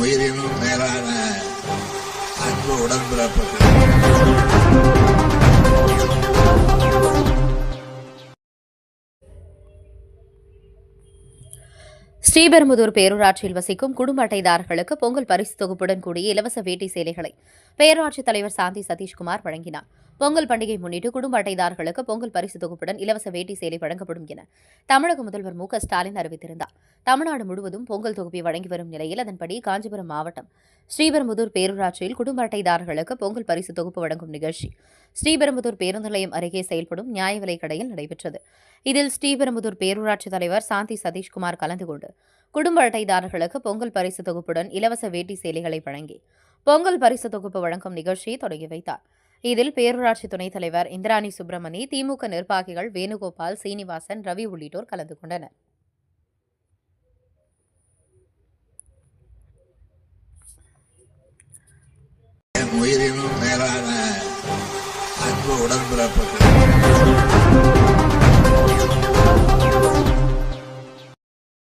உயிரினும் மேலான அன்பு உடன்பிறப்புகள். ஸ்ரீபெரும்புதூர் பேரூராட்சியில் வசிக்கும் குடும்ப அட்டைதாரர்களுக்கு பொங்கல் பரிசு தொகுப்புடன் கூடிய இலவச வேட்டி சேலைகளை பேரூராட்சித் தலைவர் சாந்தி சதீஷ்குமார் வழங்கினார். பொங்கல் பண்டிகை முன்னிட்டு குடும்ப அட்டைதாரர்களுக்கு பொங்கல் பரிசு தொகுப்புடன் இலவச வேட்டி சேலை வழங்கப்படும் என தமிழக முதல்வர் மு ஸ்டாலின் அறிவித்திருந்தார். தமிழ்நாடு முழுவதும் பொங்கல் தொகுப்பை வழங்கி வரும் நிலையில் அதன்படி காஞ்சிபுரம் மாவட்டம் ஸ்ரீபெரும்புதூர் பேரூராட்சியில் குடும்ப அட்டைதாரர்களுக்கு பொங்கல் பரிசு தொகுப்பு வழங்கும் நிகழ்ச்சி ஸ்ரீபெரும்புதூர் பேருந்து நிலையம் அருகே செயல்படும் நியாய விலைக் கடையில் நடைபெற்றது. இதில் ஸ்ரீபெரும்புதூர் பேரூராட்சி தலைவர் சாந்தி சதீஷ்குமார் கலந்து கொண்டு குடும்ப அட்டைதாரர்களுக்கு பொங்கல் பரிசு தொகுப்புடன் இலவச வேட்டி சேலைகளை வழங்கி பொங்கல் பரிசு தொகுப்பு வழங்கும் நிகழ்ச்சியை தொடங்கி வைத்தார். இதில் பேரூராட்சி துணைத் தலைவர் இந்திராணி சுப்பிரமணி திமுக நிர்வாகிகள் வேணுகோபால் சீனிவாசன் ரவி உள்ளிட்டோர் கலந்து கொண்டனர். உயிரினும் மேலான அன்பு உடன்பிறப்புகள்